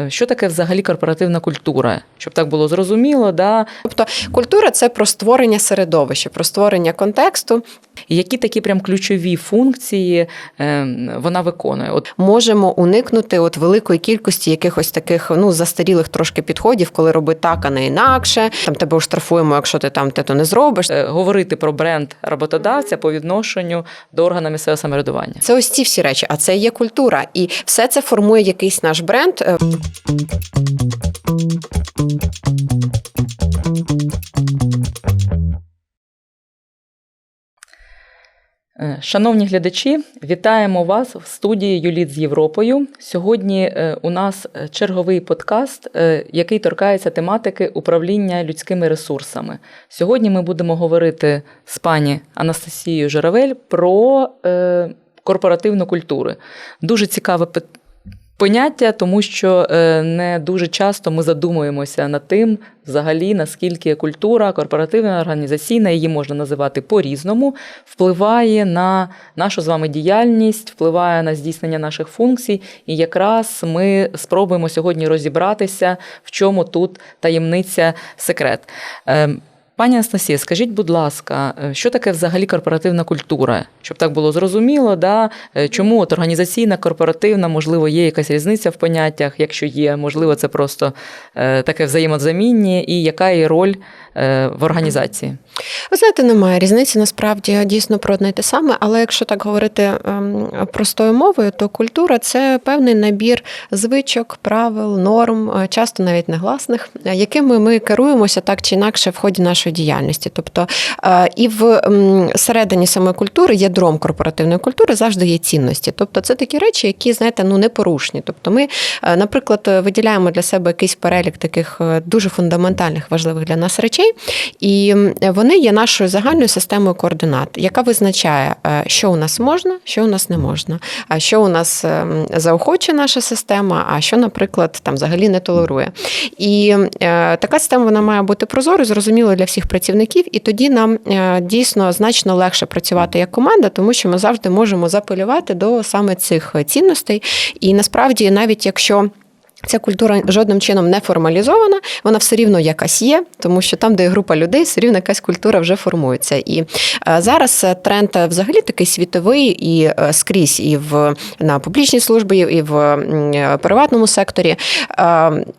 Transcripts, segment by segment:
Е, Що таке взагалі корпоративна культура? Щоб так було зрозуміло, да? Тобто культура це про створення середовища, про створення контексту. Які такі прям ключові функції е, вона виконує. От Можемо уникнути от великої кількості якихось таких ну застарілих трошки підходів, коли роби так, а не інакше. Там тебе оштрафуємо, якщо ти там те то не зробиш. е, говорити про бренд роботодавця по відношенню до органу місцевого самоврядування. Це ось ці всі речі, а це є культура, і все це формує якийсь наш бренд. Шановні глядачі, вітаємо вас в студії Юліт з Європою. Сьогодні е, у нас е, черговий подкаст, е, який торкається тематики управління людськими ресурсами. Сьогодні ми будемо говорити з пані Анастасією Журавель про е, корпоративну культуру. Дуже цікаве питання. Поняття, тому що е, не дуже часто ми задумуємося над тим, взагалі, наскільки культура корпоративна, організаційна, її можна називати по-різному, впливає на нашу з вами діяльність, впливає на здійснення наших функцій. І якраз ми спробуємо сьогодні розібратися, в чому тут таємниця секрет. Пані Анастасія, скажіть, будь ласка, е, що таке взагалі корпоративна культура? Щоб так було зрозуміло, да? е, чому от організаційна, корпоративна, можливо, є якась різниця в поняттях, якщо є, можливо, це просто е, таке взаємозамінні, і яка є роль в організації? Ви знаєте, немає різниці насправді дійсно про одне те саме, але якщо так говорити ем, простою мовою, то культура це певний набір звичок, правил, норм, часто навіть негласних, якими ми керуємося так чи інакше в ході нашої діяльності. Тобто е, і в середині самої культури, ядром корпоративної культури завжди є цінності. Тобто це такі речі, які знаєте, ну непорушні. Тобто, ми, е, наприклад, виділяємо для себе якийсь перелік таких е, дуже фундаментальних важливих для нас речей, і вони є нашою загальною системою координат, яка визначає, що у нас можна, що у нас не можна, а що у нас заохочує наша система, а що, наприклад, там взагалі не толерує. І така система вона має бути прозорою, зрозумілою для всіх працівників, і тоді нам е, дійсно значно легше працювати як команда, тому що ми завжди можемо запилювати до саме цих цінностей. І насправді, навіть якщо Ця культура жодним чином не формалізована, вона все рівно якась є, тому що там, де є група людей, все рівно якась культура вже формується. І е, зараз е, тренд е, взагалі такий світовий і скрізь, і в на публічній службі, і в приватному секторі,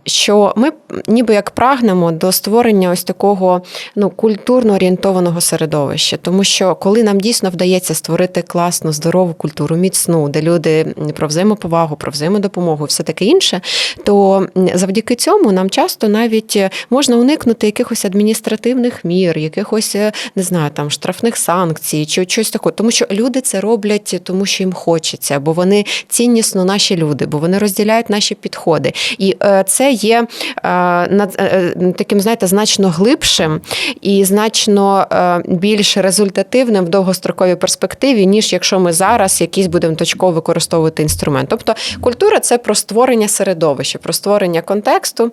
що ми ніби як прагнемо до створення ось такого ну культурно орієнтованого середовища, тому що коли нам дійсно вдається створити класну, здорову культуру, міцну, де люди про взаємоповагу, про взаємодопомогу, все таке інше то завдяки цьому нам часто навіть е, можна уникнути якихось адміністративних мір, якихось е, не знаю, там штрафних санкцій чи щось такого. Тому що люди це роблять, тому що їм хочеться, бо вони ціннісно наші люди, бо вони розділяють наші підходи. І е, це є е, е, е, таким, знаєте, значно глибшим і значно е, більш результативним в довгостроковій перспективі, ніж якщо ми зараз якийсь будемо точково використовувати інструмент. Тобто культура це про створення середовища, про створення контексту.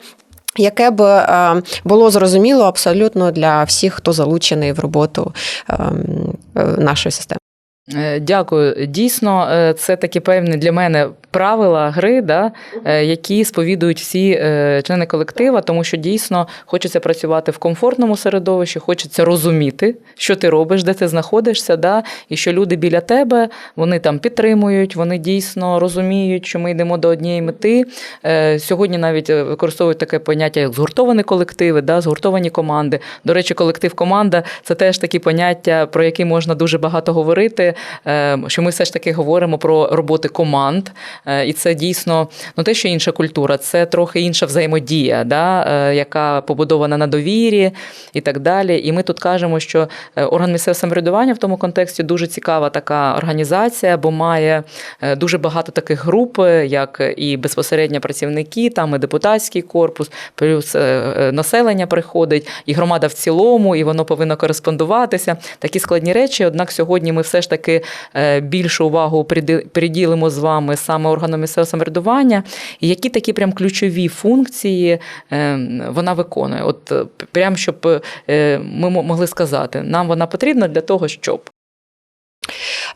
Яке б е, було зрозуміло абсолютно для всіх, хто залучений в роботу ем, е, нашої системи. Е, Дякую. Дійсно, е, це такі певні для мене правила гри, да, е, які сповідують всі члени колектива, тому що дійсно хочеться працювати в комфортному середовищі, хочеться розуміти, що ти робиш, де ти знаходишся, да, і що люди біля тебе вони там підтримують, вони дійсно розуміють, що ми йдемо до однієї мети. Сьогодні навіть використовують таке поняття, як згуртовані колективи, да, згуртовані команди. До речі, колектив команда це теж такі поняття, про які можна дуже багато говорити. Е, Що ми все ж таки говоримо про роботи команд, Е, і це дійсно ну те, що інша культура, це трохи інша взаємодія, да, е, яка побудована на довірі і так далі. І ми тут кажемо, що орган місцевого самоврядування в тому контексті дуже цікава така організація, бо має дуже багато таких груп, як і безпосередньо працівники, там і депутатський корпус, плюс населення приходить, і громада в цілому, і воно повинно кореспондуватися. Такі складні речі. Однак сьогодні ми все ж таки е, більшу увагу приділимо з вами саме органам місцевого самоврядування, і які такі прям ключові функції е, вона виконує. От е, прям щоб ми мо- могли сказати, нам вона потрібна для того, щоб.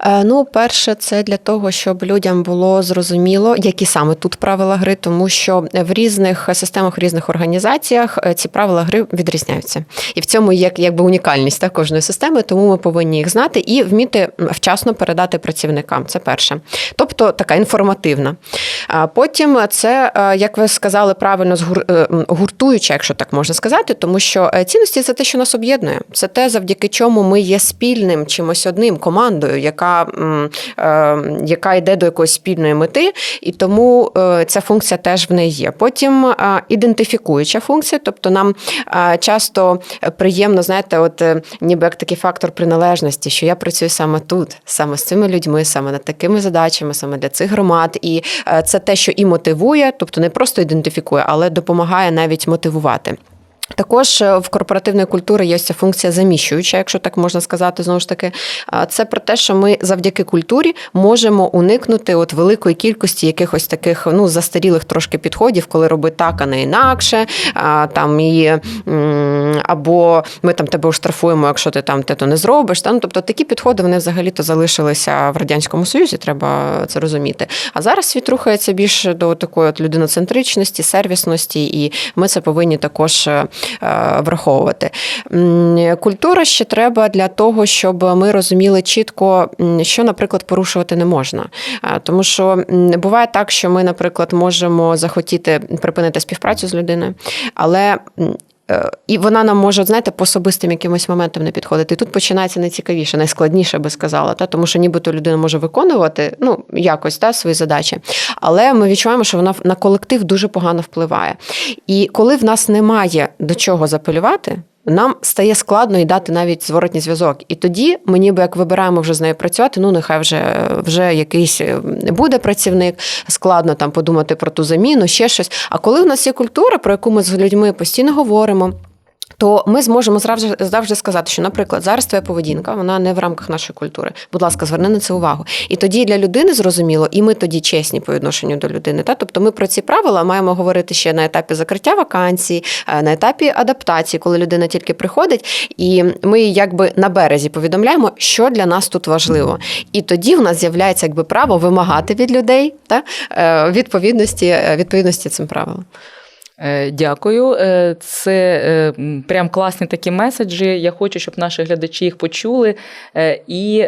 Е, Ну, перше, це для того, щоб людям було зрозуміло, які саме тут правила гри, тому що в різних системах, в різних організаціях е, ці правила гри відрізняються. І в цьому є якби унікальність та, кожної системи, тому ми повинні їх знати і вміти вчасно передати працівникам. Це перше. Тобто така інформативна. А потім це, е, як ви сказали, правильно е, м, гуртуюча, якщо так можна сказати, тому що е, цінності це те, що нас об'єднує. Це те, завдяки чому ми є спільним чимось одним командою, яка, яка йде до якоїсь спільної мети, і тому ця функція теж в неї є. Потім ідентифікуюча функція, тобто нам часто приємно, знаєте, от ніби як такий фактор приналежності, що я працюю саме тут, саме з цими людьми, саме над такими задачами, саме для цих громад. І це те, що і мотивує, тобто не просто ідентифікує, але допомагає навіть мотивувати. Також е, в корпоративної культури є ця функція заміщуюча, якщо так можна сказати, знову ж таки, це про те, що ми завдяки культурі можемо уникнути от великої кількості якихось таких ну застарілих трошки підходів, коли робить так, а не інакше. А, там і або ми там тебе оштрафуємо, якщо ти там те то не зробиш. Та? Ну, тобто такі підходи вони взагалі-то залишилися в радянському союзі, треба це розуміти. А зараз світ рухається більше до такої от людиноцентричності, сервісності, і ми це повинні також е, враховувати. М, Культура ще треба для того, щоб ми розуміли чітко, що, наприклад, порушувати не можна. Тому що буває так, що ми, наприклад, можемо захотіти припинити співпрацю з людиною, але. Е, І вона нам може, знаєте, по особистим якимось моментам не підходити. І тут починається найцікавіше, найскладніше би сказала, та тому що нібито людина може виконувати ну якось та свої задачі, але ми відчуваємо, що вона на колектив дуже погано впливає. І коли в нас немає до чого запалювати. Нам стає складно і дати навіть зворотній зв'язок. І тоді ми ніби як вибираємо вже з нею працювати. Ну, нехай вже, вже якийсь е, буде працівник, складно там подумати про ту заміну, ще щось. А коли в нас є культура, про яку ми з людьми постійно говоримо. То ми зможемо завжди, завжди сказати, що, наприклад, зараз твоя поведінка, вона не в рамках нашої культури. Будь ласка, зверни на це увагу. І тоді для людини зрозуміло, і ми тоді чесні по відношенню до людини. Та? Тобто ми про ці правила маємо говорити ще на етапі закриття вакансій, е, на етапі адаптації, коли людина тільки приходить, і ми якби на березі повідомляємо, що для нас тут важливо. І тоді в нас з'являється якби право вимагати від людей та, е, відповідності, е, відповідності цим правилам. Е, Дякую. Е, Це е, прям класні такі меседжі. Я хочу, щоб наші глядачі їх почули і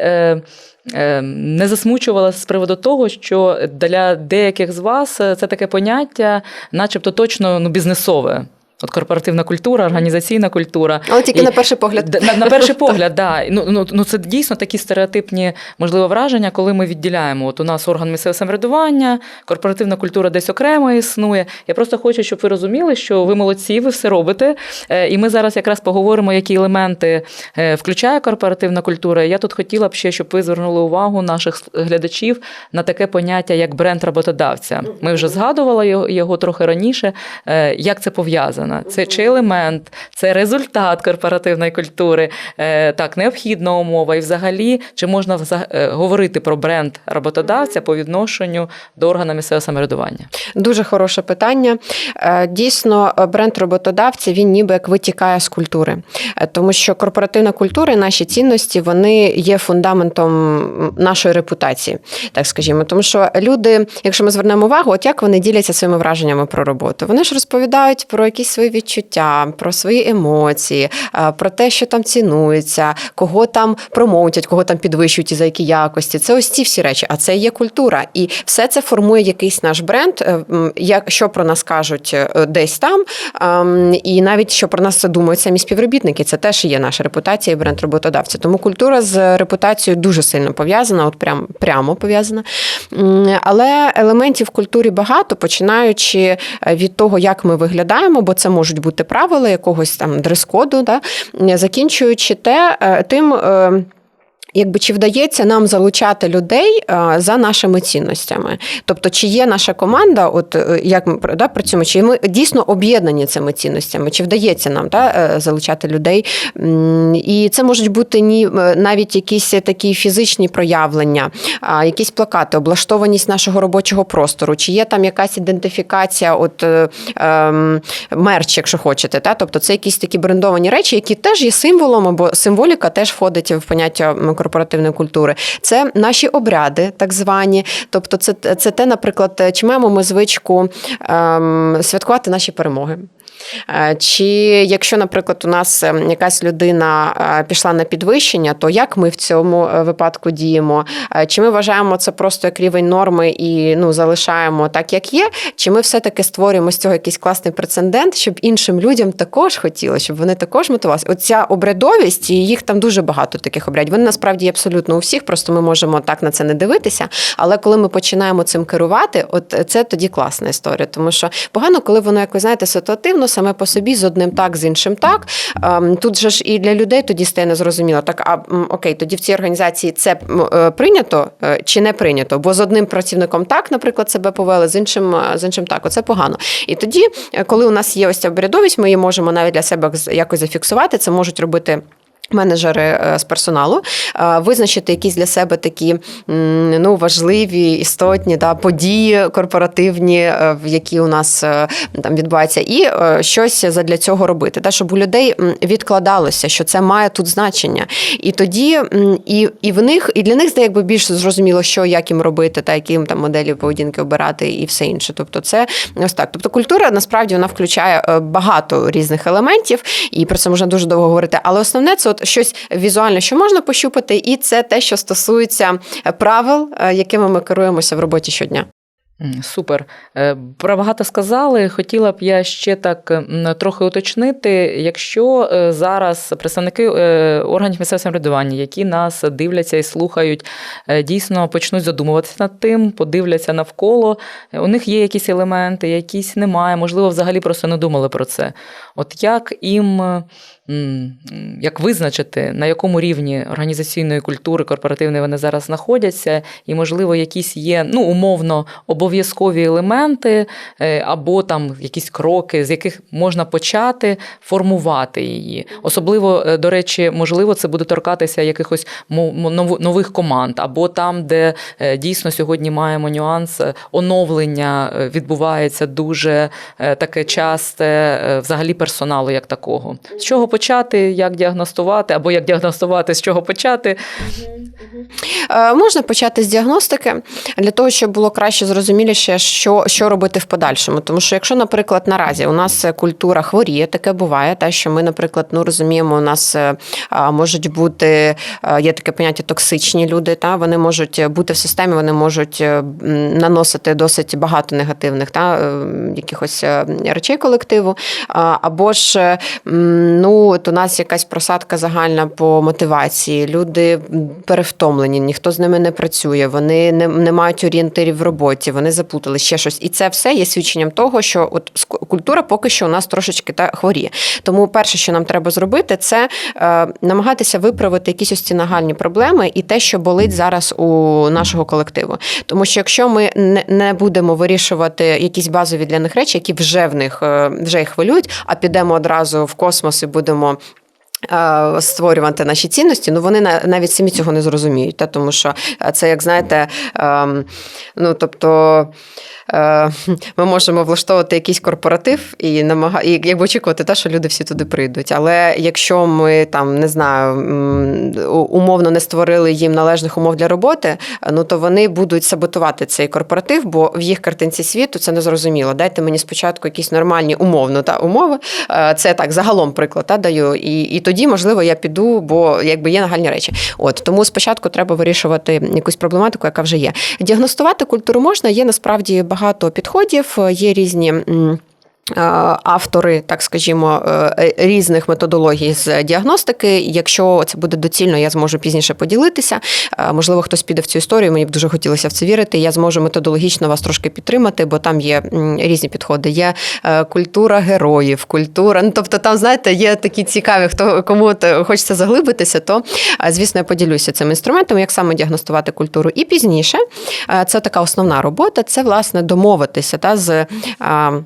не засмучувалися з приводу того, що для деяких з вас це таке поняття, начебто точно ну, бізнесове. От корпоративна культура, організаційна культура. Але тільки І- на перший погляд. На, на перший погляд, да. Ну, ну, ну це дійсно такі стереотипні, можливо, враження, коли ми відділяємо. От у нас орган місцевого самоврядування, корпоративна культура десь окремо існує. Я просто хочу, щоб ви розуміли, що ви молодці, ви все робите. Е, І ми зараз якраз поговоримо, які елементи е, включає корпоративна культура. Я тут хотіла б ще, щоб ви звернули увагу наших глядачів на таке поняття, як бренд роботодавця. Ми вже згадували його, трохи раніше. Е, Як це пов'язано? Це чи елемент, це результат корпоративної культури, е, так, необхідна умова. І взагалі, чи можна е, говорити про бренд роботодавця по відношенню до органу місцевого самоврядування? Дуже хороше питання. Е, Дійсно, бренд роботодавця він ніби як витікає з культури, тому що корпоративна культура і наші цінності вони є фундаментом нашої репутації, так скажімо. Тому що люди, якщо ми звернемо увагу, от як вони діляться своїми враженнями про роботу, вони ж розповідають про якісь свої відчуття, про свої емоції, е, про те, що там цінується, кого там промоутять, кого там підвищують і за які якості. Це ось ці всі речі, а це є культура. І все це формує якийсь наш бренд, е, як що про нас кажуть е, десь там, ем, і навіть що про нас це думають самі співробітники. Це теж є наша репутація і бренд роботодавця. Тому культура з репутацією дуже сильно пов'язана, от прям прямо пов'язана. Але елементів в культурі багато, починаючи від того, як ми виглядаємо, бо це можуть бути правила якогось там дрес-коду, да? закінчуючи те, е, тим. Якби чи вдається нам залучати людей е, за нашими цінностями? Тобто, чи є наша команда, от е, як ми да, працюємо, чи ми дійсно об'єднані цими цінностями, чи вдається нам да, е, залучати людей? І це можуть бути ні навіть якісь такі фізичні проявлення, якісь плакати, облаштованість нашого робочого простору, чи є там якась ідентифікація, от ем, мерч, якщо хочете, та тобто це якісь такі брендовані речі, які теж є символом, або символіка теж входить в поняття корпоративної культури. Це наші обряди, так звані. Тобто, це, це те, наприклад, чи маємо ми звичку ем, святкувати наші перемоги. Е, Чи якщо, наприклад, у нас е, якась людина е, пішла на підвищення, то як ми в цьому е, випадку діємо? Чи ми вважаємо це просто як рівень норми і ну залишаємо так, як є? Чи ми все-таки створюємо з цього якийсь класний прецедент, щоб іншим людям також хотілося, щоб вони також мотивувалися? Оця обрядовість, і їх там дуже багато таких обрядів. Вони насправді є абсолютно у всіх, просто ми можемо так на це не дивитися. Але коли ми починаємо цим керувати, от це тоді класна історія, тому що погано, коли воно якось знаєте ситуативно, саме по собі з одним так, з іншим так. Ем, Тут же ж і для людей тоді стає незрозуміло. Так, а окей, тоді в цій організації це е, прийнято е, чи не прийнято? Бо з одним працівником так, наприклад, себе повели, з іншим е, з іншим так. Оце погано. І тоді, коли у нас є ось ця обрядовість, ми її можемо навіть для себе якось зафіксувати. Це можуть робити. Менеджери е, з персоналу е, визначити якісь для себе такі ну важливі істотні да, події корпоративні, е, які у нас там відбуваються, і щось задля цього робити, та щоб у людей відкладалося, що це має тут значення. І тоді і, і в них, і для них стає якби більш зрозуміло, що як їм робити, та які їм там моделі поведінки обирати, і все інше. Тобто, це ось так. Тобто, культура насправді вона включає багато різних елементів, і про це можна дуже довго говорити. Але основне це от щось візуальне, що можна пощупати, і це те, що стосується е, правил, е, якими ми керуємося в роботі щодня. Супер. Е, Про багато сказали. Хотіла б я ще так трохи уточнити, якщо зараз представники органів місцевого самоврядування, які нас дивляться і слухають, дійсно почнуть задумуватися над тим, подивляться навколо. У них є якісь елементи, якісь немає, можливо, взагалі просто не думали про це. От як їм. Як визначити, на якому рівні організаційної культури корпоративної вони зараз знаходяться, і, можливо, якісь є ну, умовно обов'язкові елементи е, або там якісь кроки, з яких можна почати формувати її. Особливо, е, до речі, можливо, це буде торкатися якихось нових команд, або там, де е, дійсно сьогодні маємо нюанс оновлення відбувається дуже таке часте, взагалі персоналу як такого. З чого почати, як діагностувати, або як діагностувати, з чого почати. Е, Можна почати з діагностики для того, щоб було краще зрозуміліше, що, що робити в подальшому. Тому що, якщо, наприклад, наразі у нас культура хворіє, таке буває, та що ми, наприклад, ну розуміємо, у нас е, можуть бути е, є таке поняття токсичні люди, та вони можуть бути в системі, вони можуть е, наносити досить багато негативних та е, якихось е, речей колективу. Або ж е, от у нас якась просадка загальна по мотивації. Люди перевтомлені, ніхто з ними не працює, вони не, не мають орієнтирів в роботі, вони заплутали ще щось. І це все є свідченням того, що от культура поки що у нас трошечки та хворіє. Тому перше, що нам треба зробити, це е, намагатися виправити якісь ось ці нагальні проблеми і те, що болить зараз у нашого колективу. Тому що якщо ми не, не будемо вирішувати якісь базові для них речі, які вже в них е, вже їх хвилюють, а підемо одразу в космос і будемо. Е, Створювати наші цінності, ну вони навіть самі цього не зрозуміють, та тому що е, це, як знаєте, ем, ну тобто ми можемо влаштовувати якийсь корпоратив і намага... і якби очікувати те, що люди всі туди прийдуть. Але якщо ми там не знаю, умовно не створили їм належних умов для роботи, ну то вони будуть саботувати цей корпоратив, бо в їх картинці світу це не зрозуміло. Дайте мені спочатку якісь нормальні умовно та умови. Е, Це так загалом приклад та даю. І, і тоді, можливо, я піду, бо якби є нагальні речі. От тому спочатку треба вирішувати якусь проблематику, яка вже є. Діагностувати культуру можна. Є насправді багато підходів, є різні. Е, Автори, так скажімо, е, різних методологій з діагностики. Якщо це буде доцільно, я зможу пізніше поділитися. Е, Можливо, хтось піде в цю історію. Мені б дуже хотілося в це вірити. Я зможу методологічно вас трошки підтримати, бо там є різні підходи. Є культура героїв, культура. Ну тобто, там знаєте, є такі цікаві, хто кому хочеться заглибитися, то звісно я поділюся цим інструментом, як саме діагностувати культуру. І пізніше це така основна робота. Це власне домовитися та з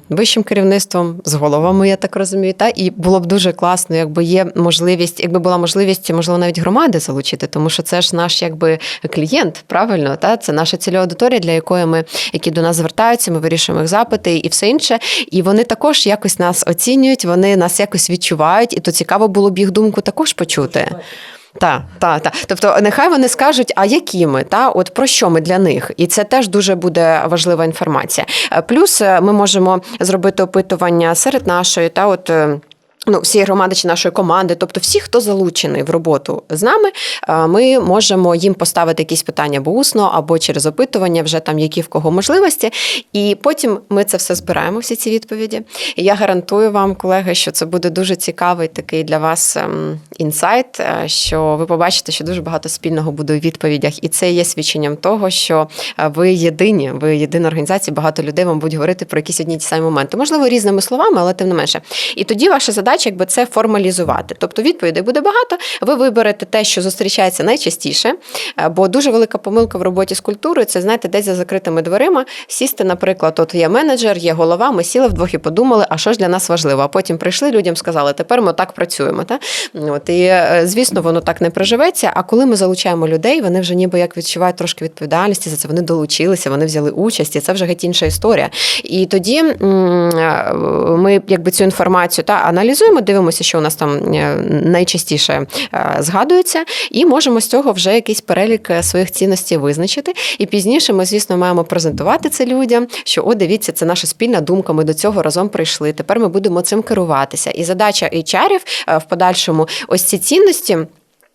вищим керівництвом, з головами, я так розумію. Та і було б дуже класно, якби є можливість, якби була можливість, можливо, навіть громади залучити, тому що це ж наш якби клієнт, правильно, та це наша цільова аудиторія, для якої ми, які до нас звертаються, ми вирішуємо їх запити і все інше. І вони також якось нас оцінюють, вони нас якось відчувають, і то цікаво було б їх думку також почути. Так, так, так. Тобто, нехай вони скажуть, а які ми, та от про що ми для них, і це теж дуже буде важлива інформація. Е, Плюс е, ми можемо зробити опитування серед нашої та от. Ну, всієї громади чи нашої команди, тобто всі, хто залучений в роботу з нами, е, ми можемо їм поставити якісь питання або усно, або через опитування, вже там які в кого можливості. І потім ми це все збираємо, всі ці відповіді. І я гарантую вам, колеги, що це буде дуже цікавий такий для вас ем, інсайт, е, що ви побачите, що дуже багато спільного буде у відповідях, і це є свідченням того, що е, ви єдині, ви єдина організація, багато людей вам будуть говорити про якісь одні ті самі моменти. Можливо, різними словами, але тим не менше. І тоді ваша задача, якби це формалізувати. Тобто відповідей буде багато. Ви виберете те, що зустрічається найчастіше, е, бо дуже велика помилка в роботі з культурою це знаєте, десь за закритими дверима сісти, наприклад, от є менеджер, є голова. Ми сіли вдвох і подумали, а що ж для нас важливо. А потім прийшли людям, сказали, тепер ми так працюємо. Та? От і е, звісно, воно так не проживеться. А коли ми залучаємо людей, вони вже ніби як відчувають трошки відповідальності за це. Вони долучилися, вони взяли участь, і це вже геть інша історія. І тоді е, ми якби цю інформацію та аналізуємо, дивимося, що у нас там е, найчастіше е, згадується, і можемо з цього вже якийсь перелік е, своїх цінностей визначити. І пізніше ми, звісно, маємо презентувати це людям. Що о, дивіться, це наша спільна думка. Ми до цього разом прийшли. Тепер ми будемо цим керуватися. І задача HR-ів в подальшому ось ці цінності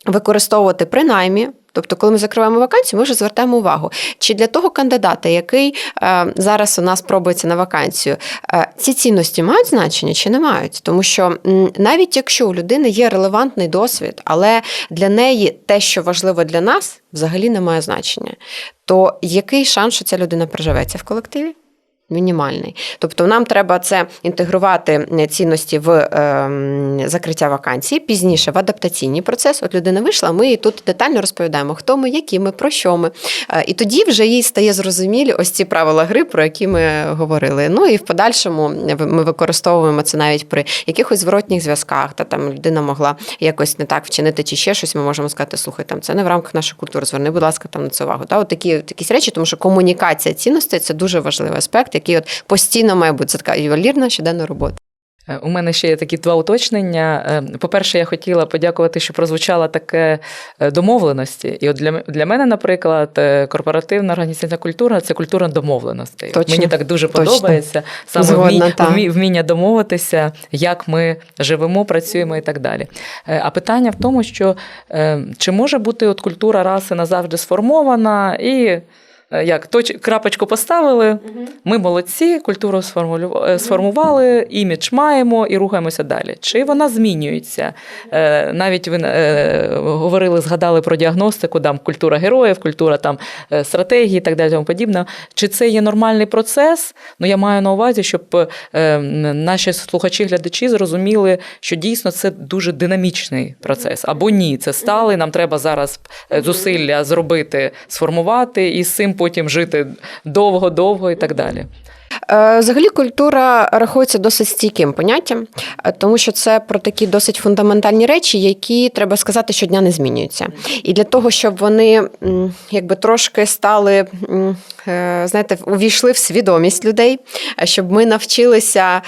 використовувати принаймні. Тобто, коли ми закриваємо вакансію, ми вже звертаємо увагу, чи для того кандидата, який е, зараз у нас пробується на вакансію, е, ці цінності мають значення чи не мають? Тому що навіть якщо у людини є релевантний досвід, але для неї те, що важливо для нас, взагалі не має значення, то який шанс, що ця людина приживеться в колективі? Мінімальний. Тобто нам треба це інтегрувати е, цінності в е, закриття вакансії, пізніше в адаптаційний процес. От людина вийшла, ми їй тут детально розповідаємо, хто ми, які ми, про що ми. Е, і тоді вже їй стає зрозумілі ось ці правила гри, про які ми говорили. Ну і в подальшому ми використовуємо це навіть при якихось зворотніх зв'язках, та там людина могла якось не так вчинити чи ще щось. Ми можемо сказати, слухай, там це не в рамках нашої культури. Зверни, будь ласка, там на це увагу. Та, от такі такі речі, тому що комунікація цінностей це дуже важливий аспект який от постійно має бути це така ювелірна щоденна робота. Е, У мене ще є такі два уточнення. Е, По-перше, я хотіла подякувати, що прозвучала таке е, домовленості. І от для, для мене, наприклад, корпоративна організаційна культура це культура домовленостей. Точно. Мені так дуже Точно. подобається саме Згодна, вмі, та. вмі, вміння домовитися, як ми живемо, працюємо і так далі. А питання в тому, що чи може бути от культура раси назавжди сформована і. Е, Як точ, крапочку поставили, ми молодці, культуру сформулю- е, сформували, імідж маємо і рухаємося далі. Чи вона змінюється? Е, Навіть ви говорили, згадали про діагностику, там культура героїв, культура там стратегії і так далі, тому подібне. Чи це є нормальний процес? Ну я маю на увазі, щоб наші слухачі, глядачі зрозуміли, що дійсно це дуже динамічний процес. Або ні, це стали. Нам треба зараз зусилля зробити, сформувати і з цим потім жити довго-довго і так далі. Е, Взагалі, культура рахується досить стійким поняттям, е, тому що це про такі досить фундаментальні речі, які треба сказати, щодня не змінюються. І для того, щоб вони якби трошки стали, е, знаєте, увійшли в свідомість людей, щоб ми навчилися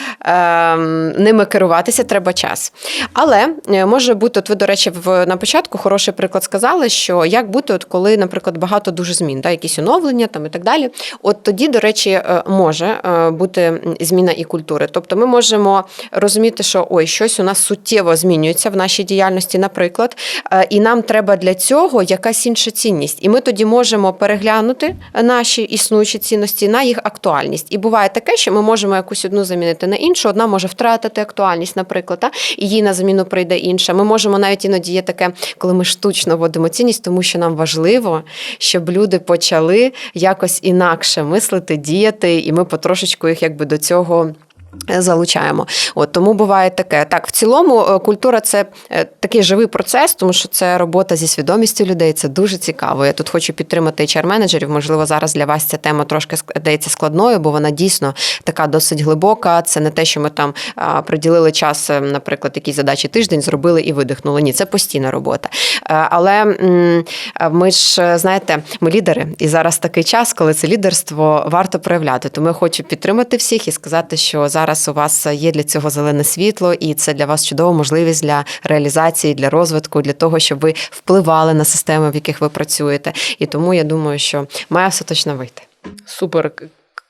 ними керуватися, треба час. Але може бути, от ви, до речі, на початку хороший приклад сказали, що як бути, от коли, наприклад, багато дуже змін, да, якісь оновлення там і так далі. От тоді, до речі, е, може е, бути зміна і культури. Тобто ми можемо розуміти, що ой, щось у нас суттєво змінюється в нашій діяльності, наприклад, е, і нам треба для цього якась інша цінність. І ми тоді можемо переглянути наші існуючі цінності на їх актуальність. І буває таке, що ми можемо якусь одну замінити на іншу, одна може втратити актуальність, наприклад, та, і їй на заміну прийде інша. Ми можемо навіть іноді є таке, коли ми штучно вводимо цінність, тому що нам важливо, щоб люди почали якось інакше мислити, діяти, і ми потрошечку їх якби до цього. Залучаємо, от тому буває таке. Так, в цілому е, культура це е, такий живий процес, тому що це робота зі свідомістю людей. Це дуже цікаво. Я тут хочу підтримати HR-менеджерів. Можливо, зараз для вас ця тема трошки здається складною, бо вона дійсно така досить глибока. Це не те, що ми там приділили час, е, наприклад, якісь задачі тиждень зробили і видихнули. Ні, це постійна робота. Але ми ж знаєте, ми лідери, і зараз такий час, коли це лідерство варто проявляти. Тому я хочу підтримати всіх і сказати, що зараз у вас є для цього зелене світло, і це для вас чудова можливість для реалізації, для розвитку, для того, щоб ви впливали на системи, в яких ви працюєте. І тому я думаю, що має все точно вийти. Супер.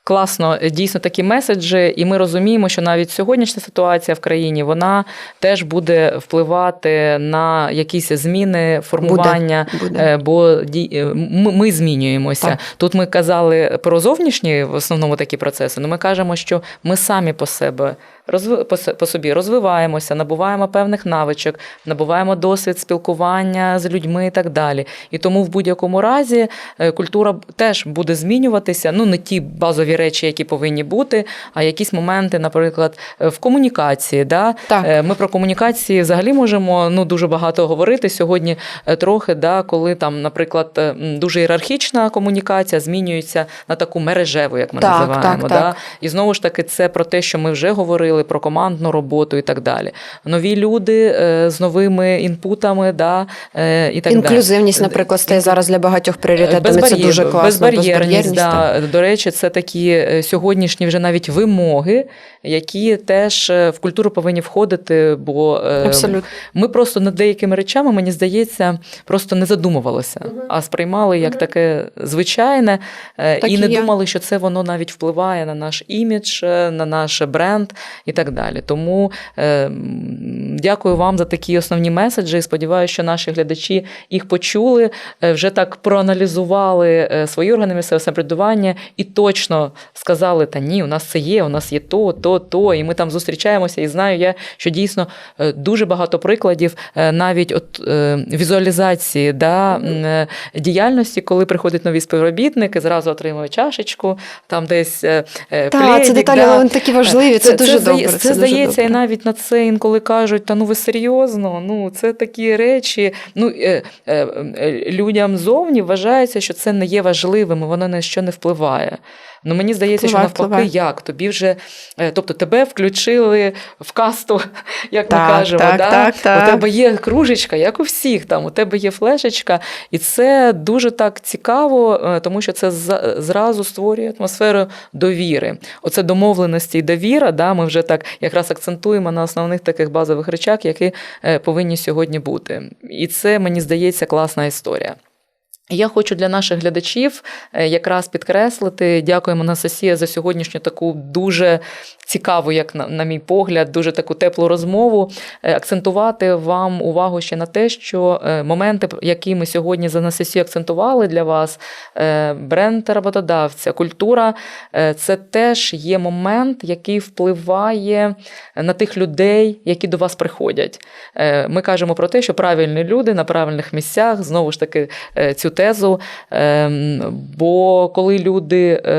Класно, дійсно такі меседжі, і ми розуміємо, що навіть сьогоднішня ситуація в країні вона теж буде впливати на якісь зміни, формування, Буде. буде. бо ді- е, ми, змінюємося. Так. Тут ми казали про зовнішні в основному такі процеси. але ми кажемо, що ми самі по себе по по собі розвиваємося, набуваємо певних навичок, набуваємо досвід спілкування з людьми і так далі. І тому в будь-якому разі е, культура теж буде змінюватися. Ну не ті базові речі, які повинні бути, а якісь моменти, наприклад, е, в комунікації. Да? Так. Е, Ми про комунікації взагалі можемо ну дуже багато говорити сьогодні. Трохи, да, коли там, наприклад, дуже ієрархічна комунікація змінюється на таку мережеву, як ми Так, називаємо. так, да? так. І знову ж таки, це про те, що ми вже говорили про командну роботу і так далі. Нові люди е, з новими інпутами, да, е, і так далі. Інклюзивність, наприклад, стає зараз для багатьох пріоритетами. Це дуже класно. Безбар'єрність, да. До речі, це такі е, сьогоднішні вже навіть вимоги, які теж е, в культуру повинні входити, бо е, Абсолютно. ми просто над деякими речами, мені здається, просто не задумувалися, а сприймали як таке звичайне е, Так і і не думали, що це воно навіть впливає на наш імідж, е, на наш бренд і так далі. Тому е, дякую вам за такі основні меседжі. Сподіваюся, що наші глядачі їх почули, е, вже так проаналізували е, свої органи місцевого самоврядування і точно сказали: та ні, у нас це є, у нас є то, то, то. І ми там зустрічаємося. І знаю я, що дійсно е, дуже багато прикладів е, навіть от е, візуалізації да, е, діяльності, коли приходять нові співробітники, зразу отримують чашечку, там десь е, е, Так, це деталі, да. вони такі важливі, це, дуже здає-. Це, дуже здається, і навіть на це інколи кажуть: та ну ви серйозно, ну це такі речі. Ну е, е, е, людям зовні вважається, що це не є важливим, воно на що не впливає. Ну мені здається, Впливає, що навпаки, впливає. як тобі вже, е, тобто тебе включили в касту, як Так, ми кажемо. так, да? так, так. У тебе є кружечка, як у всіх, там у тебе є флешечка, і це дуже так цікаво, е, тому що це зразу створює атмосферу довіри. Оце домовленості і довіра. Да, ми вже так якраз акцентуємо на основних таких базових речах, які е, повинні сьогодні бути. І це мені здається класна історія. Я хочу для наших глядачів е, якраз підкреслити, дякуємо Анастасія за сьогоднішню таку дуже цікаву, як на, на мій погляд, дуже таку теплу розмову. Е, Акцентувати вам увагу ще на те, що е, моменти, які ми сьогодні з Анастасією акцентували для вас, бренд роботодавця, культура це теж є момент, який впливає на тих людей, які до вас приходять. Ми кажемо про те, що правильні люди на правильних місцях, знову ж таки, цю тезу. Ем, Бо коли люди е,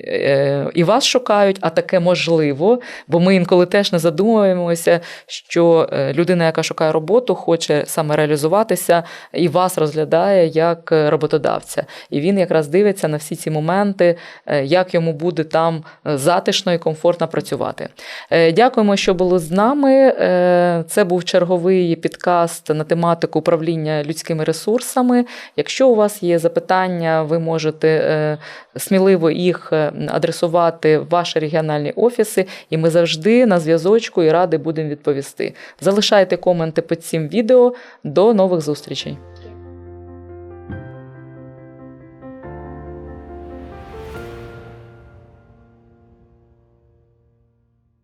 е, і вас шукають, а таке можливо, бо ми інколи теж не задумуємося, що е, людина, яка шукає роботу, хоче саме реалізуватися і вас розглядає як е, роботодавця. І він якраз дивиться на всі ці моменти, як йому буде там затишно і комфортно працювати. Дякуємо, що були з нами. Це був черговий підкаст на тематику управління людськими ресурсами. Якщо у вас є запитання, ви можете е, сміливо їх е, адресувати в ваші регіональні офіси, і ми завжди на зв'язочку і раді будемо відповісти. Залишайте коменти під цим відео. До нових зустрічей.